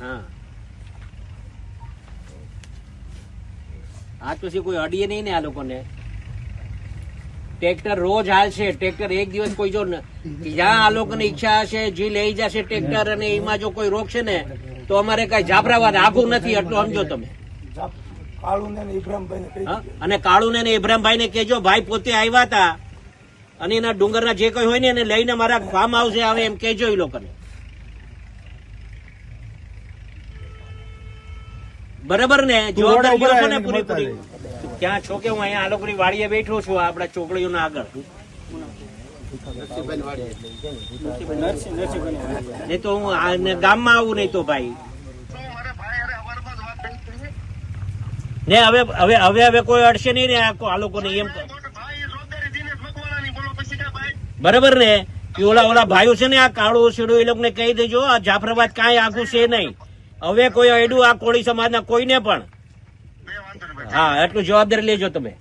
હા. આજ પછી કોઈ અડીએ નહીં ને આ લોકોને. ટ્રેક્ટર રોજ હાલશે. ટ્રેક્ટર એક દિવસ કોઈ જો જ્યાં આ લોકોની ઈચ્છા હશે જે લઈ જશે ટ્રેક્ટર અને એમાં જો કોઈ રોકશે ને તો અમારે કઈ જાબરાવા આખું નથી એટલું સમજો તમે. કાળું? અને કાળુને ને ઇબ્રાહીમભાઈ ને કેજો ભાઈ પોતે આવ્યા હતા અને એના ડુંગરના જે કઈ હોય ને એને લઈને મારા ફાર્મ હાઉસે આવે એમ કેજો એ લોકોને. બરાબર ને? જવાબદારી લ્યો છો ને પૂરેપૂરી. ક્યાં છો કે હું અહીંયા આ વાડીએ બેઠો છું આપડા ચોકડીઓના આગળ. નહીં તો હું ગામમાં આવું નહીં તો ભાઈ. ને હવે હવે હવે હવે કોઈ અડશે નહીં ને આ લોકોને એમ બરાબર ને? કે ઓલા ઓલા ભાઈઓ છે ને આ કાળો શેડું એ લોકોને કહી દેજો આ જાફરાબાદ કાંઈ આખું છે નહીં. હવે કોઈ અડ્યું આ કોળી સમાજના કોઈને પણ? હા એટલું જવાબદારી લેજો તમે.